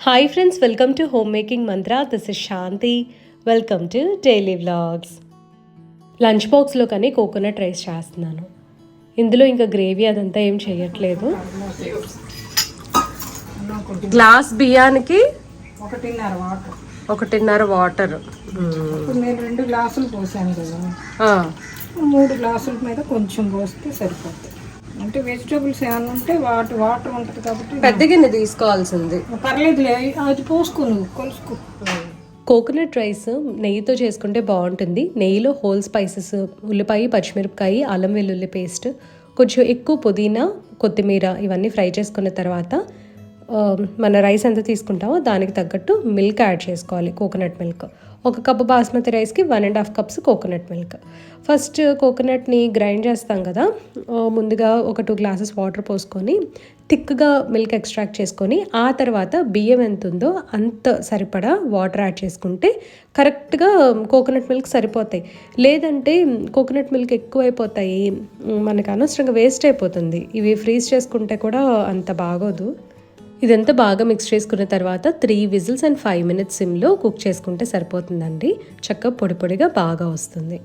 Hi friends welcome to home making Mantra this is Shanti welcome to daily vlogs lunch బాక్స్లో కానీ coconut rice చేస్తున్నాను. ఇందులో ఇంకా gravy అదంతా ఏం చేయట్లేదు. గ్లాస్ బియ్యానికి ఒకటిన్నర వాటర్ ఒకటిన్నర వాటర్ ఇప్పుడు నేను రెండు గ్లాసులు పోసాను కదా. మూడు గ్లాసుల మీద కొంచెం పోస్తే సరిపోతుంది. అంటే వెజిటేబుల్స్ ఏమైనా ఉంటే వాటి వాటర్ ఉంటుంది కాబట్టి పెద్ద గిన్నె తీసుకోవాల్సింది. పర్లేదులే అది పోసుకో నువ్వు కొలుసుకో కోకోనట్ రైస్ నెయ్యితో చేసుకుంటే బాగుంటుంది. నెయ్యిలో హోల్ స్పైసెస్ ఉల్లిపాయ పచ్చిమిరపకాయ అల్లం వెల్లుల్లి పేస్ట్ కొంచెం ఎక్కువ పుదీనా కొత్తిమీర ఇవన్నీ ఫ్రై చేసుకున్న తర్వాత మన రైస్ ఎంత తీసుకుంటామో దానికి తగ్గట్టు మిల్క్ యాడ్ చేసుకోవాలి కోకోనట్ మిల్క్. ఒక కప్పు బాస్మతి రైస్కి one and half cups coconut milk. First కోకోనట్ని grind చేస్తాం కదా ముందుగా ఒక టూ గ్లాసెస్ వాటర్ పోసుకొని థిక్గా మిల్క్ ఎక్స్ట్రాక్ట్ చేసుకొని ఆ తర్వాత బియ్యం ఎంత ఉందో అంత సరిపడా వాటర్ యాడ్ చేసుకుంటే కరెక్ట్గా కోకోనట్ మిల్క్ సరిపోతాయి. లేదంటే కోకోనట్ మిల్క్ ఎక్కువైపోతాయి మనకు అనవసరంగా వేస్ట్ అయిపోతుంది. ఇవి ఫ్రీజ్ చేసుకుంటే కూడా అంత బాగోదు. ఇదంతా బాగా మిక్స్ చేసుకున్న తర్వాత three whistles and five minutes సిమ్లో కుక్ చేసుకుంటే సరిపోతుందండి. చక్కగా పొడి పొడిగా బాగా వస్తుంది.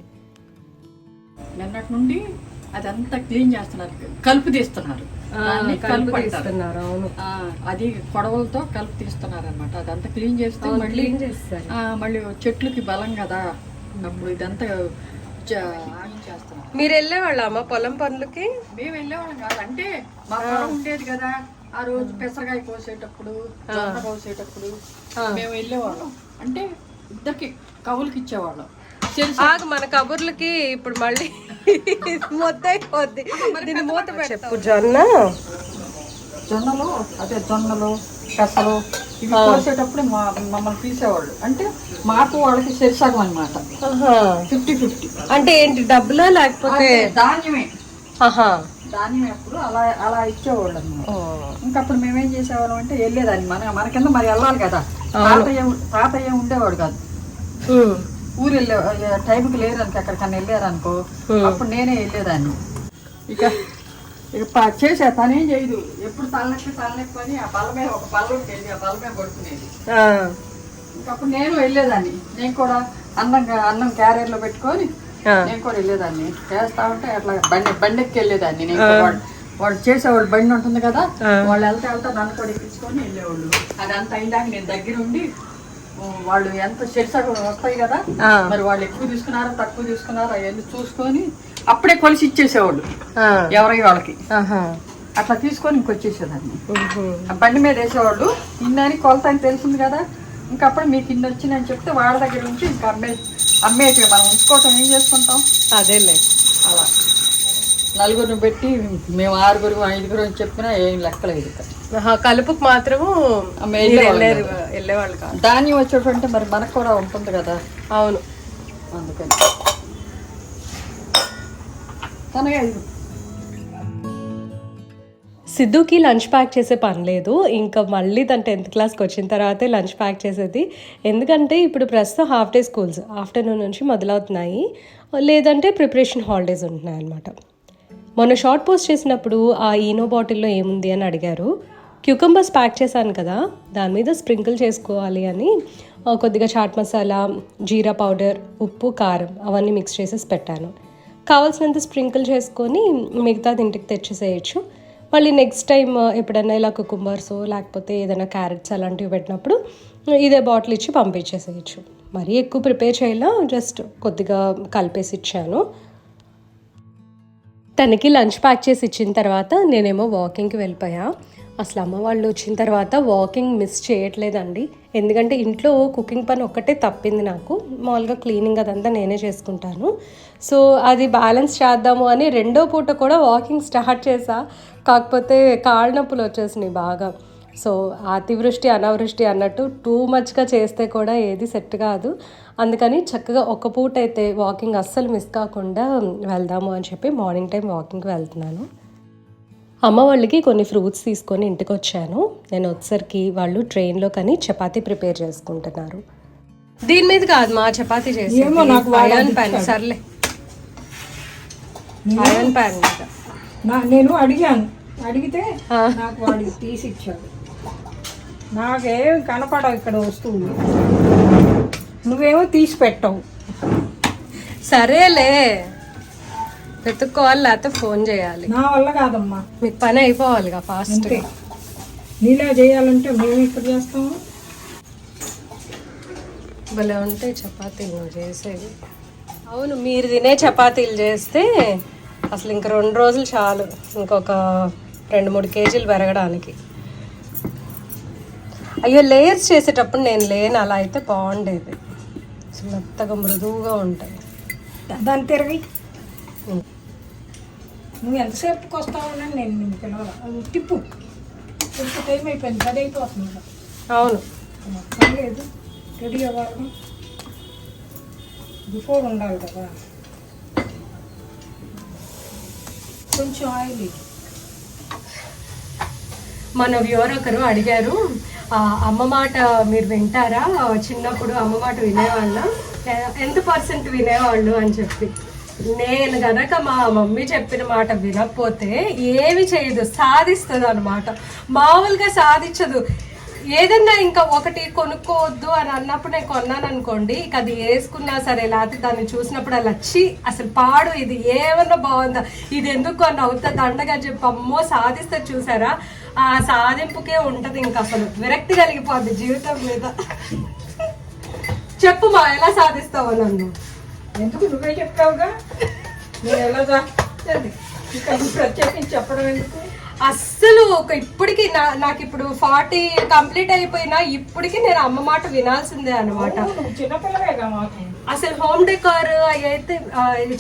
నిన్నటి నుండి అదంతా క్లీన్ చేస్తున్నారు. కలుపు తీస్తున్నారు. కలుపు అంటారు. అవును. అది కొడవలతో కలుపు తీస్తున్నారు అనమాట అదంతా క్లీన్ చేస్తే మళ్ళీ మళ్ళీ చెట్లకి బలం కదా. అప్పుడు ఇదంతా మీరు వెళ్ళేవాళ్ళ అమ్మ పొలం పనులకి? మేము వెళ్ళేవాళ్ళం కాదు. అంటే మా పొలం ఉండేది కదా. ఆ రోజు పెసరకాయ కోసేటప్పుడు జొన్న కోసేటప్పుడు మేము వెళ్ళేవాళ్ళం. అంటే ఇద్దరికి కవులకి ఇచ్చేవాళ్ళం. ఆగు మన కబుర్లకి ఇప్పుడు మళ్ళీ మొత్తం అయిపోద్ది దీన్ని మూత చెప్పు జొన్న. జొన్నలు అదే జొన్నలు పెసలు ఇవి కోసేటప్పుడు మా మమ్మల్ని తీసేవాళ్ళు. అంటే మాకు వాళ్ళకి సరిసగం అనమాట. Fifty fifty. అంటే ఏంటి డబ్బులా లేకపోతే? ధాన్యమే. ధాన్యం ఎప్పుడు అలా అలా ఇచ్చేవాళ్ళు ఓ. ఇంకప్పుడు మేమేం చేసేవాళ్ళం అంటే వెళ్ళేదాన్ని. మన మన కింద మరి వెళ్ళాలి కదా. తాతయ్య తాతయ్య ఉండేవాడు కాదు. ఊరు వెళ్ళే టైంకి లేరనుకో ఎక్కడికన్నా వెళ్ళారనుకో అప్పుడు నేనే వెళ్ళేదాన్ని. ఇక ఇక చేసే తనేం చేయదు. ఎప్పుడు తలనొప్పి తలనొప్పి అని ఆ బల్ల మీద ఒక బల్ల ఉండేది ఆ బల్ల మీద పడుకునేది. ఇంకప్పుడు నేను వెళ్ళేదాన్ని. నేను కూడా అన్నం అన్నం క్యారియర్లో పెట్టుకొని. నేను కూడా వెళ్ళేదాన్ని. చేస్తా ఉంటే అట్లా బండి బండికి వెళ్ళేదాన్ని నేను వాళ్ళు వాళ్ళు చేసేవాళ్ళు బండి ఉంటుంది కదా వాళ్ళు వెళ్తా వెళ్తా నన్ను కూడా ఎక్కించుకొని వెళ్ళేవాళ్ళు. అది అంత అయిందాక నేను దగ్గర ఉండి వాళ్ళు ఎంత చెరిసగం వస్తాయి కదా. మరి వాళ్ళు ఎక్కువ తీసుకున్నారో తక్కువ తీసుకున్నారో అవన్నీ చూసుకొని అప్పుడే కొలిసి ఇచ్చేసేవాళ్ళు. ఎవరి వాళ్ళకి. అట్లా తీసుకొని ఇంకొచ్చేసేదాన్ని బండి మీద వేసేవాళ్ళు ఇన్నని కొలత అని తెలిసింది కదా ఇంకప్పుడు మీకు ఇన్ని వచ్చిందని చెప్తే వాళ్ళ దగ్గర నుంచి ఇంకా అమ్మే అమ్మేటి మనం ఉంచుకోవటం ఏం చేసుకుంటాం? అదేలే. అలా. నలుగురిని పెట్టి మేము ఆరుగురు ఐదుగురు అని చెప్పినా ఏం లెక్కలేదు కలుపుకు మాత్రము వెళ్ళేవాళ్ళం వెళ్ళారు వెళ్ళేవాళ్ళు కాదు. ధాన్యం వచ్చేటంటే మరి మనకు కూడా ఉంటుంది కదా. అవును. అందుకని. తనగా ఇది. సిద్ధుకి లంచ్ ప్యాక్ చేసే పని లేదు. ఇంకా మళ్ళీ తను టెన్త్ క్లాస్కి వచ్చిన తర్వాతే లంచ్ ప్యాక్ చేసేది. ఎందుకంటే ఇప్పుడు ప్రస్తుతం హాఫ్ డే స్కూల్స్ ఆఫ్టర్నూన్ నుంచి మొదలవుతున్నాయి. లేదంటే ప్రిపరేషన్ హాలిడేస్ ఉంటున్నాయి అనమాట మొన్న షార్ట్ పోస్ట్ చేసినప్పుడు ఆ ఈనో బాటిల్లో ఏముంది అని అడిగారు. క్యూకంబర్స్ ప్యాక్ చేశాను కదా దాని మీద స్ప్రింకిల్ చేసుకోవాలి అని. కొద్దిగా చాట్ మసాలా జీరా పౌడర్ ఉప్పు కారం అవన్నీ మిక్స్ చేసేసి పెట్టాను. కావాల్సినంత స్ప్రింకిల్ చేసుకొని మిగతాది ఇంటికి తెచ్చేసేయచ్చు. మళ్ళీ నెక్స్ట్ టైం uh, ఎప్పుడైనా ఇలా కుకుంబర్స్ లేకపోతే ఏదైనా క్యారెట్స్ అలాంటివి పెట్టినప్పుడు uh, ఇదే బాటిల్ ఇచ్చి పంపించేసేయచ్చు. మరీ ఎక్కువ ప్రిపేర్ చేయాల జస్ట్ కొద్దిగా కలిపేసి ఇచ్చాను. తనకి లంచ్ ప్యాక్ చేసి ఇచ్చిన తర్వాత నేనేమో వాకింగ్కి వెళ్ళిపోయా. అసలు అమ్మ వాళ్ళు వచ్చిన తర్వాత వాకింగ్ మిస్ చేయట్లేదండి. ఎందుకంటే ఇంట్లో కుకింగ్ పని ఒక్కటే తప్పింది నాకు. మామూలుగా క్లీనింగ్ అదంతా నేనే చేసుకుంటాను. సో అది బ్యాలెన్స్ చేద్దాము అని రెండో పూట కూడా వాకింగ్ స్టార్ట్ చేసా. కాకపోతే కాళ్ళ నొప్పులు వచ్చేసినాయి బాగా. సో అతివృష్టి అనావృష్టి అన్నట్టు టూ మచ్గా చేస్తే కూడా ఏది సెట్ కాదు. అందుకని చక్కగా ఒక పూట అయితే వాకింగ్ అస్సలు మిస్ కాకుండా వెళ్దాము అని చెప్పి మార్నింగ్ టైం వాకింగ్కి వెళ్తున్నాను. అమ్మ వాళ్ళకి కొన్ని ఫ్రూట్స్ తీసుకొని ఇంటికి వచ్చాను నేను వచ్చరికి వాళ్ళు ట్రైన్లో కానీ చపాతీ ప్రిపేర్ చేసుకుంటున్నారు. దీని మీద కాదు మా చపాతీ చేసి ఐరన్ ప్యాన్ సర్లే. ఐరన్ ప్యాన్ మీద. నా నేను అడిగాను. అడిగితే నాకు వాడికి తీసి ఇచ్చాడు. నాకేం కనపడవు ఇక్కడ వస్తువులు. నువ్వేమో తీసి పెట్టవు. సరేలే. వెతుక్కోవాలి లేకపోతే ఫోన్ చేయాలి. నా వల్ల కాదమ్మా. మీకు పని అయిపోవాలిగా ఫాస్ట్ నీలా చేయాలంటే మేము ఇక్కడ చేస్తాము? భలే ఉంటాయి చపాతీలు నువ్వు చేసేవి. అవును మీరు తినే చపాతీలు చేస్తే అసలు ఇంక రెండు రోజులు చాలు ఇంకొక రెండు మూడు కేజీలు పెరగడానికి. అయ్యో లేయర్స్ చేసేటప్పుడు నేను లేను. అలా అయితే బాగుండేది. మెత్తగా మృదువుగా ఉంటాయి దాన్ని తిరిగి. నువ్వు ఎంతసేపుకి వస్తావని నేను నిన్ను పిలవాలి తిప్పు తిప్పు టైం అయిపోయింది. పది అయిపోతుంది. అవును. మొత్తం లేదు. రెడీ అవ్వాలి బిఫోర్ ఉండాలి కదా. కొంచెం ఆయిల్ మన వ్యూవర్ ఒకరు అడిగారు అమ్మ మాట మీరు వింటారా? చిన్నప్పుడు అమ్మ మాట వినేవాళ్ళ. ఎంత పర్సెంట్ వినేవాళ్ళు? అని చెప్పి. నేను గనక మా మమ్మీ చెప్పిన మాట వినకపోతే ఏమి చేయదు సాధిస్తుంది అనమాట మామూలుగా సాధించదు. ఏదన్నా ఇంకా ఒకటి కొనుక్కోవద్దు అని అన్నప్పుడు నేను కొన్నాను అనుకోండి ఇక అది వేసుకున్నా సరే లేకపోతే దాన్ని చూసినప్పుడు అలా వచ్చి అసలు పాడు ఇది ఏమన్నా బాగుందా? ఇది ఎందుకు కొన్ని అవుతా దండగా చెప్పి అమ్మో సాధిస్తే చూసారా? ఆ సాధింపుకే ఉంటది ఇంకా అసలు. విరక్తి కలిగిపోద్ది జీవితం మీద. చెప్పు మా ఎలా సాధిస్తావు నన్ను? ఎందుకు నువ్వే చెప్తావుగా? నేను ఎలా ఇంకా నువ్వు ప్రత్యేకించి చెప్పడం ఎందుకు? అస్సలు ఒక ఇప్పటికి నా నాకు ఇప్పుడు ఫార్టీ కంప్లీట్ అయిపోయినా ఇప్పటికి నేను అమ్మ మాట వినాల్సిందే అనమాట అసలు హోమ్ డెకార్ అవి అయితే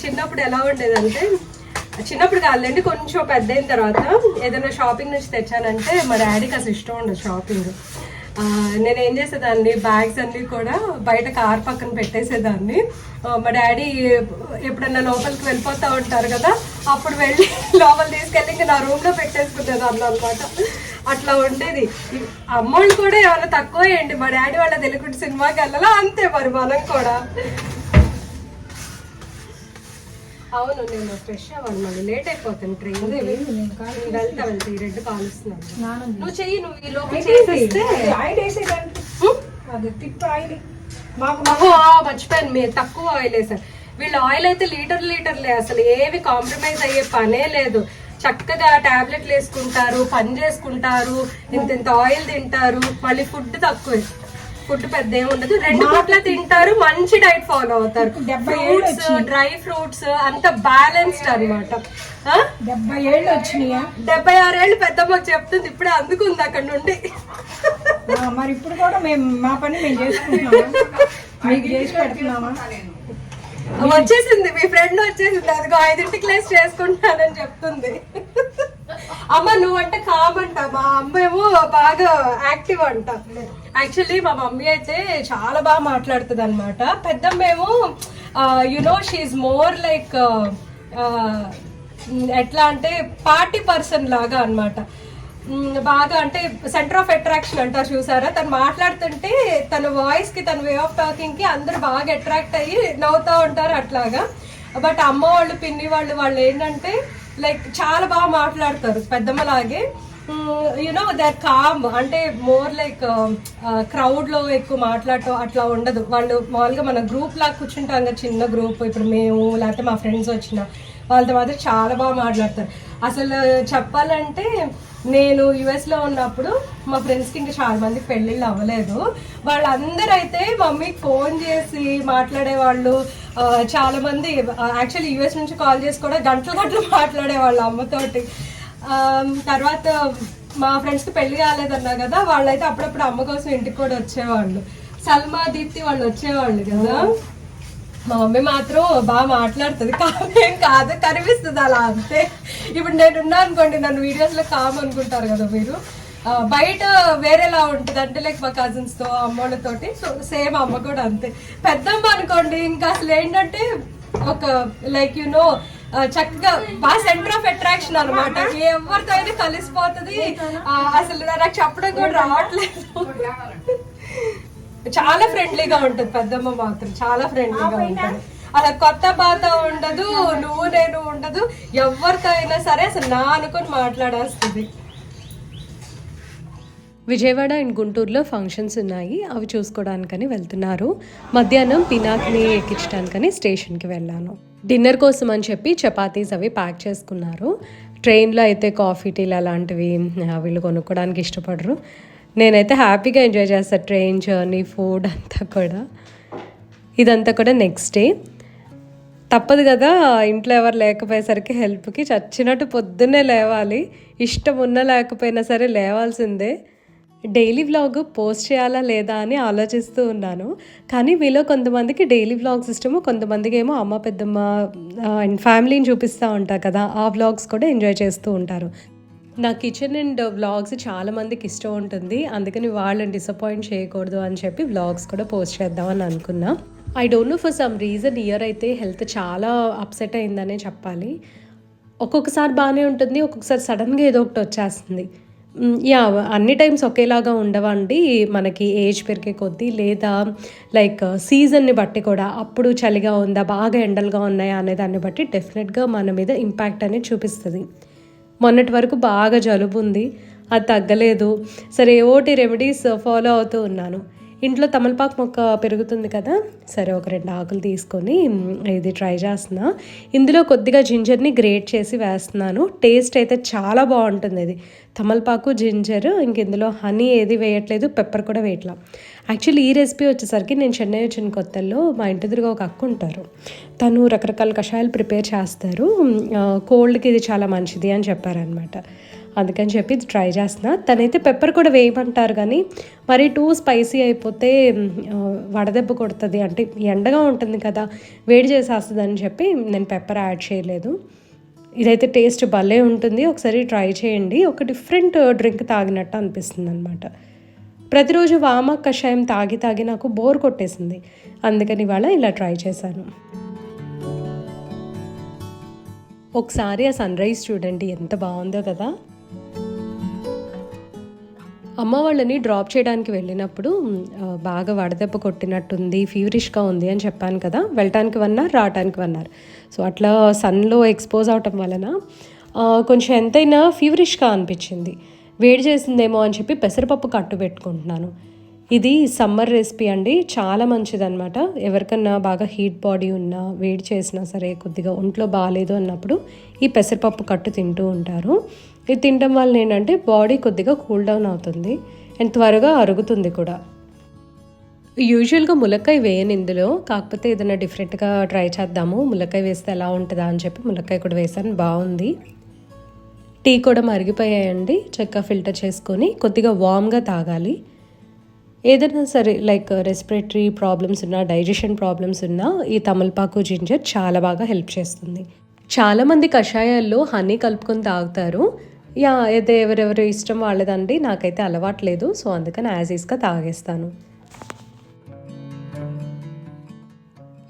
చిన్నప్పుడు ఎలా ఉండేదంటే చిన్నప్పుడు కాదులేండి కొంచెం పెద్ద అయిన తర్వాత ఏదైనా షాపింగ్ నుంచి తెచ్చానంటే మా డాడీకి అసలు ఇష్టం ఉండదు షాపింగ్. నేను ఏం చేసేదాన్ని బ్యాగ్స్ అన్ని కూడా బయట కార్ పక్కన పెట్టేసేదాన్ని. మా డాడీ ఎప్పుడన్నా లోపలికి వెళ్ళిపోతా ఉంటారు కదా అప్పుడు వెళ్ళి లోపల తీసుకెళ్ళి ఇంకా నా రూమ్లో పెట్టేసుకునేదాన్ని అనమాట అట్లా ఉండేది. అమ్మోళ్ళు కూడా ఏమైనా తక్కువ ఏంటి మా డాడీ వాళ్ళ తెలుగుంటి సినిమాకి వెళ్ళాలా? అంతే మరి మనం కూడా. అవును నేను ఫ్రెష్ అవ్వాలి మళ్ళీ లేట్ అయిపోతాను ట్రైన్ వెళ్తా వెళ్తా. ఈ రెడ్ కాలుస్తున్నాను నువ్వు చెయ్యి నువ్వు ఈ లోపల చేసేస్తే. ఆయిల్ మాకు ఆ, మర్చిపోయాను. మీరు తక్కువ ఆయిల్ వేసారు వీళ్ళు ఆయిల్ అయితే లీటర్ లీటర్లే అసలు ఏవి కాంప్రమైజ్ అయ్యే పనే లేదు. చక్కగా టాబ్లెట్లు వేసుకుంటారు పని చేసుకుంటారు ఇంత ఇంత ఆయిల్ తింటారు మళ్ళీ ఫుడ్ తక్కువ. ఫుడ్ పెద్ద ఏమి ఉండదు. రెండు పూట్ల తింటారు మంచి డైట్ ఫాలో అవుతారు. ఏళ్ళు ఫ్రూట్స్ డ్రై ఫ్రూట్స్ అంత బ్యాలెన్స్డ్ అనమాట డెబ్బై ఏళ్ళు వచ్చినాయా? డెబ్బై ఆరేళ్ళు పెద్దమ్మకి చెప్తుంది ఇప్పుడే అందుకుంది అక్కడ నుండి. మరి ఇప్పుడు కూడా మేము మా పని మేము చేసుకుంటున్నామా? మీకు చేసి పెడుతున్నామా? వచ్చేసింది. మీ ఫ్రెండ్ వచ్చేసింది. అదిగో ఐదింటికి క్లాస్ చేసుకుంటానని చెప్తుంది. అమ్మ నువ్వంటే అంట. మా అమ్మ ఏమో బాగా యాక్టివ్ అంట. యాక్చువల్లీ మా మమ్మీ అయితే చాలా బాగా మాట్లాడుతుంది అనమాట పెద్దమ్మ ఏమో యునో షీఈ్ మోర్ లైక్ ఎట్లా అంటే పార్టీ పర్సన్ లాగా అన్నమాట. బాగా అంటే సెంటర్ ఆఫ్ అట్రాక్షన్ అంటారు చూసారా? తను మాట్లాడుతుంటే తన వాయిస్కి తన వే ఆఫ్ టాకింగ్కి అందరు బాగా అట్రాక్ట్ అయ్యి నవ్వుతూ ఉంటారు అట్లాగా. బట్ అమ్మ వాళ్ళు పిన్ని వాళ్ళు వాళ్ళు ఏంటంటే లైక్ చాలా బాగా మాట్లాడతారు పెద్దమ్మలాగే. యునో దర్ కామ్ అంటే మోర్ లైక్ క్రౌడ్లో ఎక్కువ మాట్లాడటం అట్లా ఉండదు. వాళ్ళు మామూలుగా మన గ్రూప్ లాగా కూర్చుంటాం కదా చిన్న గ్రూప్ ఇప్పుడు మేము లేకపోతే మా ఫ్రెండ్స్ వచ్చిన వాళ్ళతో మాత్రం చాలా బాగా మాట్లాడతారు. అసలు చెప్పాలంటే నేను యుఎస్లో ఉన్నప్పుడు మా ఫ్రెండ్స్కి ఇంకా చాలా మందికి పెళ్ళిళ్ళు అవ్వలేదు. వాళ్ళందరూ అయితే మమ్మీకి ఫోన్ చేసి మాట్లాడేవాళ్ళు. చాలా మంది యాక్చువల్లీ యుఎస్ నుంచి కాల్ చేసి కూడా గంటలు గంటలు మాట్లాడేవాళ్ళు అమ్మతోటి. తర్వాత మా ఫ్రెండ్స్కి పెళ్ళి కాలేదన్నా కదా వాళ్ళైతే అప్పుడప్పుడు అమ్మ కోసం ఇంటికి కూడా వచ్చేవాళ్ళు. సల్మా దీప్తి వాళ్ళు వచ్చేవాళ్ళు కదా. మా మమ్మీ మాత్రం బాగా మాట్లాడుతుంది. కామేం కాదు కనిపిస్తుంది అలా అంతే. ఇప్పుడు నేను ఉన్నా అనుకోండి నన్ను వీడియోస్లో కామ్ అనుకుంటారు కదా మీరు. బయట వేరేలా ఉంటుంది అంటే లైక్ మా కజిన్స్తో అమ్మోళ్ళతోటి సో సేమ్ అమ్మ కూడా అంతే. పెద్దమ్మ అనుకోండి ఇంకా అసలు ఏంటంటే ఒక లైక్ యు నో చక్కగా బాగా సెంటర్ ఆఫ్ అట్రాక్షన్ అనమాట ఎవరితో అయినా కలిసిపోతుంది. అసలు నాకు చెప్పడం కూడా రావట్లేదు. చాలా ఫ్రెండ్లీగా ఉంటుంది పెద్దమ్మ మాత్రం చాలా ఫ్రెండ్లీగా ఉంటుంది. అలా కొత్త బాధ ఉండదు నువ్వు నేను ఉండదు ఎవరితో అయినా సరే అసలు నా అనుకొని మాట్లాడేస్తుంది. విజయవాడ అండ్ గుంటూరులో ఫంక్షన్స్ ఉన్నాయి అవి చూసుకోవడానికని వెళ్తున్నారు. మధ్యాహ్నం పినాక్ని ఎక్కించడానికని స్టేషన్కి వెళ్ళాను. డిన్నర్ కోసం అని చెప్పి చపాతీస్ అవి ప్యాక్ చేసుకున్నారు. ట్రైన్లో అయితే కాఫీ టీలు అలాంటివి వీళ్ళు కొనుక్కోవడానికి ఇష్టపడరు. నేనైతే హ్యాపీగా ఎంజాయ్ చేస్తాను ట్రైన్ జర్నీ ఫుడ్ అంతా కూడా. ఇదంతా కూడా నెక్స్ట్ డే. తప్పదు కదా ఇంట్లో ఎవరు లేకపోయేసరికి హెల్ప్కి. చచ్చినట్టు పొద్దున్నే లేవాలి. ఇష్టం ఉన్నా లేకపోయినా సరే లేవాల్సిందే. డైలీ వ్లాగ్ పోస్ట్ చేయాలా లేదా అని ఆలోచిస్తూ ఉన్నాను. కానీ మీలో కొంతమందికి డైలీ వ్లాగ్స్ ఇష్టము కొంతమందికి ఏమో అమ్మ పెద్దమ్మ అండ్ ఫ్యామిలీని చూపిస్తూ ఉంటారు కదా ఆ వ్లాగ్స్ కూడా ఎంజాయ్ చేస్తూ ఉంటారు. నా కిచెన్ అండ్ వ్లాగ్స్ చాలా మందికి ఇష్టం ఉంటుంది. అందుకని వాళ్ళని డిసప్పాయింట్ చేయకూడదు అని చెప్పి వ్లాగ్స్ కూడా పోస్ట్ చేద్దామని అనుకున్నా. I don't know for some reason year అయితే హెల్త్ చాలా అప్సెట్ అయిందనే చెప్పాలి. ఒక్కొక్కసారి బాగానే ఉంటుంది ఒక్కొక్కసారి సడన్గా ఏదో ఒకటి వచ్చేస్తుంది. యా అన్ని టైమ్స్ ఒకేలాగా ఉండవండి. మనకి ఏజ్ పెరిగే కొద్దీ లేదా లైక్ సీజన్ని బట్టి కూడా అప్పుడు చలిగా ఉందా బాగా ఎండలుగా ఉన్నాయా అనే దాన్ని బట్టి డెఫినెట్గా మన మీద ఇంపాక్ట్ అనేది చూపిస్తుంది. మొన్నటి వరకు బాగా జలుబు ఉంది. అది తగ్గలేదు. సరే ఓటి రెమెడీస్ ఫాలో అవుతూ ఉన్నాను. ఇంట్లో తమలపాకు మొక్క పెరుగుతుంది కదా? సరే ఒక రెండు ఆకులు తీసుకొని ఇది ట్రై చేస్తున్నా. ఇందులో కొద్దిగా జింజర్ని గ్రేట్ చేసి వేస్తున్నాను. టేస్ట్ అయితే చాలా బాగుంటుంది ఇది. తమలపాకు జింజర్ ఇంక ఇందులో హనీ ఏది వేయట్లేదు పెప్పర్ కూడా వేయట్లా. యాక్చువల్లీ ఈ రెసిపీ వచ్చేసరికి నేను చెన్నై వచ్చిన కొత్తల్లో మా ఇంటి దగ్గర ఒక అక్క ఉంటారు. తను రకరకాల కషాయాలు ప్రిపేర్ చేస్తారు. కోల్డ్కి ఇది చాలా మంచిది అని చెప్పారనమాట అందుకని చెప్పి ఇది ట్రై చేస్తున్నా. తనైతే పెప్పర్ కూడా వేయమంటారు కానీ మరి టూ స్పైసీ అయిపోతే వడదెబ్బ కొడుతుంది. అంటే ఎండగా ఉంటుంది కదా వేడి చేసేస్తుంది అని చెప్పి నేను పెప్పర్ యాడ్ చేయలేదు. ఇదైతే టేస్ట్ భలే ఉంటుంది. ఒకసారి ట్రై చేయండి. ఒక డిఫరెంట్ డ్రింక్ తాగినట్టు అనిపిస్తుంది అనమాట ప్రతిరోజు వామ కషాయం తాగి తాగి నాకు బోర్ కొట్టేసింది. అందుకని ఇవాళ ఇలా ట్రై చేశాను. ఒకసారి ఆ సన్ రైజ్ చూడండి ఎంత బాగుందో కదా. అమ్మ వాళ్ళని డ్రాప్ చేయడానికి వెళ్ళినప్పుడు బాగా వడదెబ్బ కొట్టినట్టుంది ఫీవరిష్గా ఉంది అని చెప్పాను కదా. వెళ్ళటానికి వన్నారు రావటానికి వన్నారు. సో అట్లా సన్లో ఎక్స్పోజ్ అవటం వలన కొంచెం ఎంతైనా ఫీవరిష్గా అనిపించింది. వేడి చేసిందేమో అని చెప్పి పెసరపప్పు కట్టు పెట్టుకుంటున్నాను. ఇది సమ్మర్ రెసిపీ అండి. చాలా మంచిదన్నమాట. ఎవరికన్నా బాగా హీట్ బాడీ ఉన్నా వేడి చేసినా సరే కొద్దిగా ఒంట్లో బాగాలేదు అన్నప్పుడు ఈ పెసరపప్పు కట్టు తింటూ ఉంటారు. ఇది తినడం వల్ల ఏంటంటే బాడీ కొద్దిగా కూల్ డౌన్ అవుతుంది అండ్ త్వరగా అరుగుతుంది కూడా. యూజువల్గా ములక్కాయ వేయను ఇందులో. కాకపోతే ఏదైనా డిఫరెంట్గా ట్రై చేద్దాము. ములక్కాయ వేస్తే ఎలా ఉంటుందా అని చెప్పి ములక్కాయ కూడా వేసాను. బాగుంది. టీ కూడా మరిగిపోయాయండి. చక్కగా ఫిల్టర్ చేసుకొని కొద్దిగా వామ్గా తాగాలి. ఏదైనా సరే లైక్ రెస్పిరేటరీ ప్రాబ్లమ్స్ ఉన్నా డైజెషన్ ప్రాబ్లమ్స్ ఉన్నా ఈ తమలపాకు జింజర్ చాలా బాగా హెల్ప్ చేస్తుంది. చాలామంది కషాయాల్లో హనీ కలుపుకొని తాగుతారు. యా అయితే ఎవరెవరు ఇష్టం వాళ్ళదండి. నాకైతే అలవాట్లేదు. సో అందుకని యాజ్ ఈస్గా తాగేస్తాను.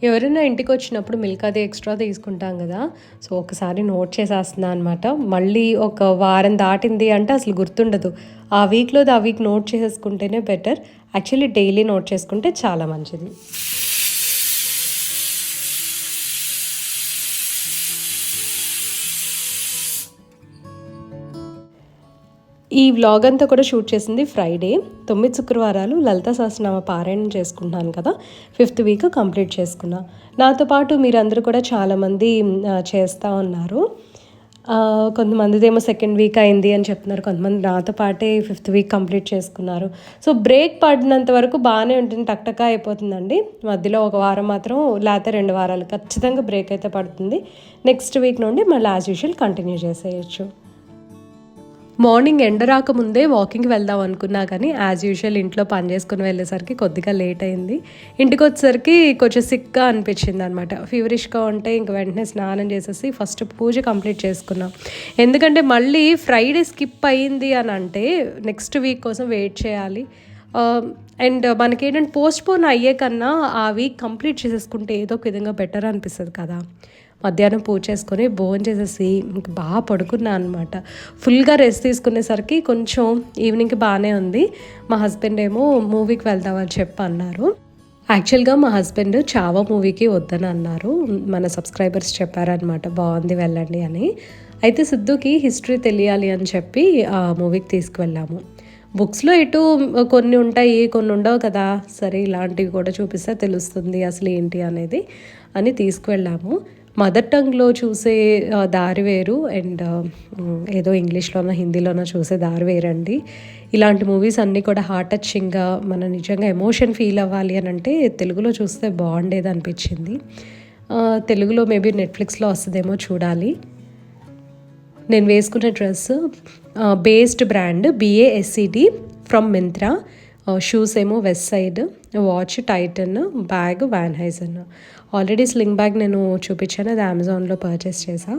ఎవరైనా ఇంటికి వచ్చినప్పుడు మిల్క్ అది ఎక్స్ట్రా తీసుకుంటాం కదా. సో ఒకసారి నోట్ చేసేస్తున్నా అనమాట మళ్ళీ ఒక వారం దాటింది అంటే అసలు గుర్తుండదు. ఆ వీక్లోది ఆ వీక్ నోట్ చేసేసుకుంటేనే బెటర్. యాక్చువల్లీ డైలీ నోట్ చేసుకుంటే చాలా మంచిది. ఈ వ్లాగ్ అంతా కూడా షూట్ చేసింది ఫ్రైడే తొమ్మిది శుక్రవారాలు లలిత సహస్రనామ పారాయణం చేసుకుంటున్నాను కదా. ఫిఫ్త్ వీక్ కంప్లీట్ చేసుకున్నా. నాతో పాటు మీరందరూ కూడా చాలామంది చేస్తూ ఉన్నారు. కొంతమందిదేమో సెకండ్ వీక్ అయింది అని చెప్తున్నారు. కొంతమంది నాతో పాటే ఫిఫ్త్ వీక్ కంప్లీట్ చేసుకున్నారు. సో బ్రేక్ పడినంత వరకు బాగానే ఉంటుంది. టక్టకా అయిపోతుందండి. మధ్యలో ఒక వారం మాత్రం లేకపోతే రెండు వారాలు ఖచ్చితంగా బ్రేక్ అయితే పడుతుంది. నెక్స్ట్ వీక్ నుండి మళ్ళీ యాజ్ యూజువల్ కంటిన్యూ చేసేయచ్చు. మార్నింగ్ ఎండ రాకముందే వాకింగ్కి వెళ్దాం అనుకున్నా కానీ యాజ్ యూజువల్ ఇంట్లో పని చేసుకుని వెళ్ళేసరికి కొద్దిగా లేట్ అయింది. ఇంటికి వచ్చేసరికి కొంచెం సిక్గా అనిపించింది అనమాట ఫీవరిష్గా ఉంటే ఇంక వెంటనే స్నానం చేసేసి ఫస్ట్ పూజ కంప్లీట్ చేసుకున్నాం. ఎందుకంటే మళ్ళీ ఫ్రైడే స్కిప్ అయ్యింది అని అంటే నెక్స్ట్ వీక్ కోసం వెయిట్ చేయాలి. Um, అండ్ మనకేంటంటే పోస్ట్ పోన్ అయ్యే కన్నా ఆ వీక్ కంప్లీట్ చేసేసుకుంటే ఏదో ఒక విధంగా బెటర్ అనిపిస్తుంది కదా. మధ్యాహ్నం పూజ చేసుకొని భోజనం చేసేసి బాగా పడుకున్నా అనమాట ఫుల్గా రెస్ట్ తీసుకునేసరికి కొంచెం ఈవినింగ్కి బాగానే ఉంది. మా హస్బెండ్ ఏమో మూవీకి వెళ్దామని చెప్పి అన్నారు. యాక్చువల్గా మా హస్బెండ్ చావా మూవీకి వద్దని అన్నారు. మన సబ్స్క్రైబర్స్ చెప్పారనమాట బాగుంది వెళ్ళండి అని. అయితే సిద్ధుకి హిస్టరీ తెలియాలి అని చెప్పి ఆ మూవీకి తీసుకువెళ్ళాము. బుక్స్లో ఇటు కొన్ని ఉంటాయి కొన్ని ఉండవు కదా. సరే ఇలాంటివి కూడా చూపిస్తే తెలుస్తుంది అసలు ఏంటి అనేది అని తీసుకువెళ్ళాము. మదర్ టంగ్లో చూసే దారి వేరు. అండ్ ఏదో ఇంగ్లీష్లోనో హిందీలోనో చూసే దారి వేరండి. ఇలాంటి మూవీస్ అన్నీ కూడా హార్ట్ టచింగ్గా మనం నిజంగా ఎమోషన్ ఫీల్ అవ్వాలి అని అంటే తెలుగులో చూస్తే బాగుండేది అనిపించింది. తెలుగులో మేబీ నెట్ఫ్లిక్స్లో వస్తుందేమో చూడాలి. నేను వేసుకున్న dress based brand BASCD from Myntra shoes ఏమో Westside watch Titan bag Van Heusen already sling bag నేను చూపించాను అది అమెజాన్లో పర్చేస్ చేసా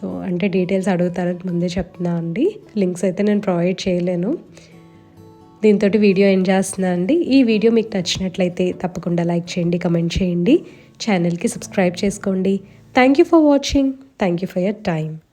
సో అంటే డీటెయిల్స్ అడుగుతారని ముందే చెప్తున్నా అండి. లింక్స్ అయితే నేను ప్రొవైడ్ చేయలేను. దీంతో వీడియో ఎండ్ చేస్తున్నా అండి. ఈ వీడియో మీకు నచ్చినట్లయితే తప్పకుండా లైక్ చేయండి కమెంట్ చేయండి. ఛానల్కి సబ్స్క్రైబ్ చేసుకోండి. Thank you for watching thank you for your time